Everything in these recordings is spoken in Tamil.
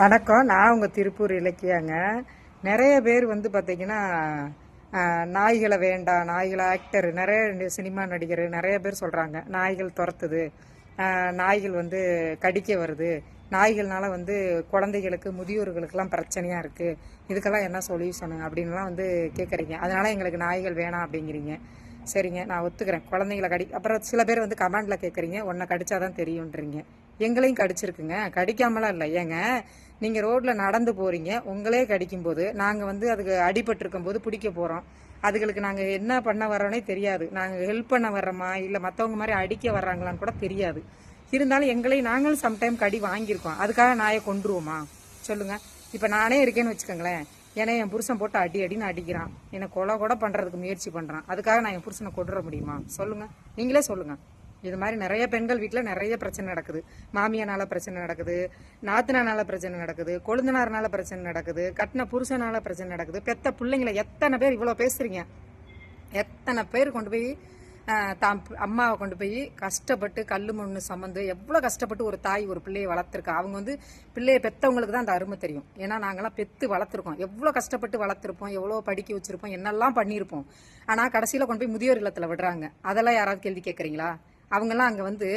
வணக்கம். நான் உங்கள் திருப்பூர் இலக்கியாங்க. நிறைய பேர் வந்து பார்த்தீங்கன்னா நாய்களை வேண்டாம் நாய்களை ஆக்டர் நிறைய சினிமா நடிகர் நிறைய பேர் சொல்கிறாங்க நாய்கள் துரத்துது. நாய்கள் வந்து கடிக்க வருது. நாய்கள்னால வந்து குழந்தைகளுக்கு முதியோர்களுக்கெல்லாம் பிரச்சனையாக இருக்குது இதுக்கெல்லாம் என்ன சொல்யூஷனு அப்படின்லாம் வந்து கேட்குறீங்க அதனால் எங்களுக்கு நாய்கள் வேணாம் அப்படிங்கிறீங்க. சரிங்க நான் ஒத்துக்கிறேன். குழந்தைங்கள கடி அப்புறம் சில பேர் வந்து கமெண்ட்ல கேட்குறீங்க ஒன்றை கடிச்சாதான் தெரியுன்றீங்க எங்களையும் கடிச்சிருக்குங்க. கடிக்காமலாம் இல்லை. ஏங்க நீங்கள் ரோட்டில் நடந்து போகிறீங்க உங்களே கடிக்கும்போது நாங்கள் வந்து அதுக்கு அடிபட்டிருக்கும் போது பிடிக்க போகிறோம் அதுகளுக்கு நாங்கள் என்ன பண்ண வரோன்னே தெரியாது. நாங்கள் ஹெல்ப் பண்ண வர்றோமா? இல்லை மற்றவங்க மாதிரி அடிக்க வர்றாங்களான்னு கூட தெரியாது. இருந்தாலும் எங்களையும் நாங்களும் சம்டைம் கடி வாங்கியிருக்கோம். அதுக்காக நாயை கொண்டுருவோமா சொல்லுங்கள் இப்போ நானே இருக்கேன்னு வச்சுக்கோங்களேன். ஏன்னா என் புருஷன் போட்டு அடி அடின்னு அடிக்கிறான். என்னை கொலை கூட பண்ணுறதுக்கு முயற்சி பண்ணுறான் அதுக்காக நான் என் புருஷனை கொண்டுற முடியுமா? சொல்லுங்கள் நீங்களே சொல்லுங்கள் இது மாதிரி நிறைய பெண்கள் வீட்டில் நிறைய பிரச்சனை நடக்குது. மாமியானால பிரச்சனை நடக்குது நாத்தனானால பிரச்சனை நடக்குது கொழுந்தனார்னால பிரச்சனை நடக்குது கட்டின புருஷனால பிரச்சனை நடக்குது. பெத்த பிள்ளைங்கள எத்தனை பேர் இவ்வளோ பேசுறீங்க? எத்தனை பேர் கொண்டு போய் தாம் அம்மாவை கொண்டு போய் கஷ்டப்பட்டு கல் மண்ணு சம்மந்து எவ்வளோ கஷ்டப்பட்டு ஒரு தாய் ஒரு பிள்ளையை வளர்த்துருக்கா? அவங்க வந்து பிள்ளையை பெற்றவங்களுக்கு தான் அந்த அருமை தெரியும். ஏன்னா நாங்களாம் பெற்று வளர்த்துருக்கோம். எவ்வளோ கஷ்டப்பட்டு வளர்த்துருப்போம் எவ்வளோ படிக்க வச்சுருப்போம் என்னெல்லாம் பண்ணியிருப்போம். ஆனால் கடைசியில் கொண்டு போய் முதியோர் இல்லத்தில் விடுறாங்க. அதெல்லாம் யாராவது கேள்வி கேட்குறீங்களா அவங்கெல்லாம் அங்கே வந்து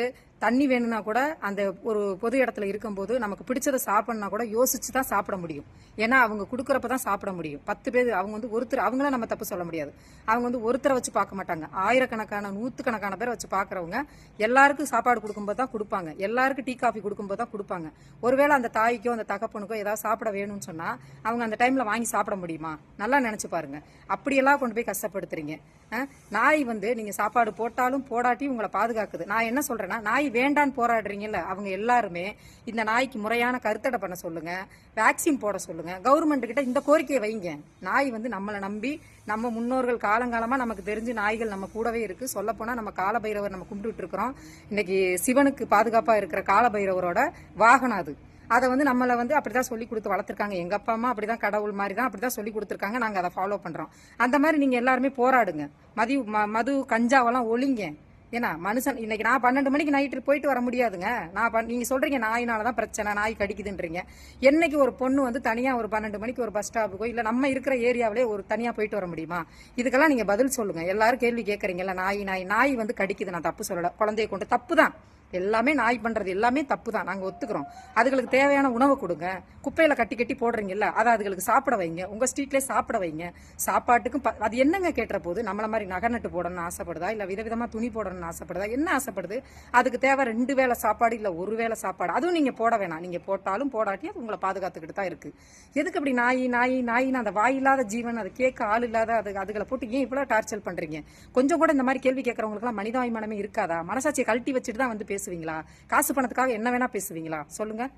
தண்ணி வேணும்னா கூட அந்த ஒரு பொது இடத்துல இருக்கும்போது நமக்கு பிடிச்சதை சாப்பிட்னா கூட யோசிச்சு தான் சாப்பிட முடியும். ஏன்னா அவங்க கொடுக்குறப்ப தான் சாப்பிட முடியும். பத்து பேர் அவங்க வந்து ஒருத்தர் அவங்கள நம்ம தப்பு சொல்ல முடியாது. அவங்க வந்து ஒருத்தரை வச்சு பார்க்க மாட்டாங்க. ஆயிரக்கணக்கான நூற்றுக்கணக்கான பேரை வச்சு பார்க்குறவங்க எல்லாருக்கும் சாப்பாடு கொடுக்கும்போது தான் கொடுப்பாங்க. எல்லாருக்கும் டீ காஃபி கொடுக்கும்போது தான் கொடுப்பாங்க. ஒருவேளை அந்த தாய்க்கோ அந்த தகப்பனுக்கோ ஏதாவது சாப்பிட வேணும்னு சொன்னால் அவங்க அந்த டைமில் வாங்கி சாப்பிட முடியுமா? நல்லா நினச்சி பாருங்க. அப்படியெல்லாம் கொண்டு போய் கஷ்டப்படுத்துறீங்க. நாய் வந்து நீங்கள் சாப்பாடு போட்டாலும் போடாட்டி உங்களை பாதுகாக்குது. நான் என்ன சொல்கிறேன்னா நாய் வேண்டான்னு போராடுறீங்கல்ல அவங்க எல்லாருமே இந்த நாய்க்கு முறையான கருத்தடை பண்ண சொல்லுங்க வேக்சின் போட சொல்லுங்க கவர்மெண்ட் கிட்ட இந்த கோரிக்கையை வைங்க. நாய் வந்து நம்மளை நம்பி நம்ம முன்னோர்கள் காலங்காலமாக நமக்கு தெரிஞ்சு நாய்கள் நம்ம கூடவே இருக்கு. சொல்லப்போனால் நம்ம காலபைரவர் நம்ம கும்பிட்டு இருக்கிறோம். இன்னைக்கு சிவனுக்கு பாதுகாப்பாக இருக்கிற காலபைரவரோட வாகனம் அது. அதை வந்து நம்மளை வந்து அப்படிதான் சொல்லி கொடுத்து வளர்த்துருக்காங்க. எங்க அப்பா அம்மா அப்படிதான் கடவுள் மாதிரி தான் அப்படிதான் சொல்லி கொடுத்துருக்காங்க. நாங்கள் அதை ஃபாலோ பண்றோம். அந்த மாதிரி நீங்க எல்லாருமே போராடுங்க. மதி ம- மது கஞ்சாவெல்லாம் ஒழிங்க. ஏன்னா மனுஷன் இன்னைக்கு நான் பன்னெண்டு மணிக்கு நைட்டு போயிட்டு வர முடியாதுங்க. நான் பண்- நீங்க சொல்றீங்க நாயினால தான் பிரச்சனை நாய் கடிக்குதுன்றீங்க. என்னைக்கு ஒரு பொண்ணு வந்து தனியா ஒரு பன்னெண்டு மணிக்கு ஒரு பஸ் ஸ்டாப்புக்கோ இல்ல நம்ம இருக்கிற ஏரியாவிலே ஒரு தனியா போயிட்டு வர முடியுமா? இதுக்கெல்லாம் நீங்க பதில் சொல்லுங்க. எல்லாரும் கேள்வி கேட்கறீங்கல்ல நாய் நாய் நாய் வந்து கடிக்குது நான் தப்பு சொல்லல. குழந்தைய கொண்டு தப்பு தான். எல்லாமே நாய் பண்ணுறது எல்லாமே தப்பு தான் நாங்கள் ஒத்துக்கிறோம். அதுகளுக்கு தேவையான உணவு கொடுங்க. குப்பையில் கட்டி கட்டி போடுறீங்கல்ல அதை அதுகளுக்கு சாப்பிட வைங்க. உங்கள் ஸ்ட்ரீட்லேயே சாப்பிட வைங்க. சாப்பாட்டுக்கும் ப- அது என்னங்க கேட்டுற போது? நம்மளை மாதிரி நகை நட்டு போடணும்னு ஆசைப்படுதா? இல்லை விதவிதமாக துணி போடணும்னு ஆசைப்படுதா? என்ன ஆசைப்படுது? அதுக்கு தேவை ரெண்டு வேளை சாப்பாடு இல்லை ஒரு வேளை சாப்பாடு. அதுவும் நீங்கள் போட வேணாம். நீங்கள் போட்டாலும் போடாட்டி அது உங்களை பாதுகாத்துக்கிட்டு தான் இருக்குது எதுக்கு அப்படி நாய் நாய் நாயின்னு அந்த வாய் இல்லாத ஜீவன் அது கேட்க ஆள் இல்லாத அது அதுகளை போட்டு ஏன் இவ்வளோ டார்ச்சர் பண்ணுறீங்க கொஞ்சம் கூட இந்த மாதிரி கேள்வி கேட்குறவங்களுக்குலாம் மனிதாபிமானமே இருக்காதா? மனசாட்சியை கழட்டி வச்சுட்டு தான் வந்து பேசுவீங்களா? காசு பணத்துக்காக என்ன வேணா பேசுவீங்களா? சொல்லுங்க.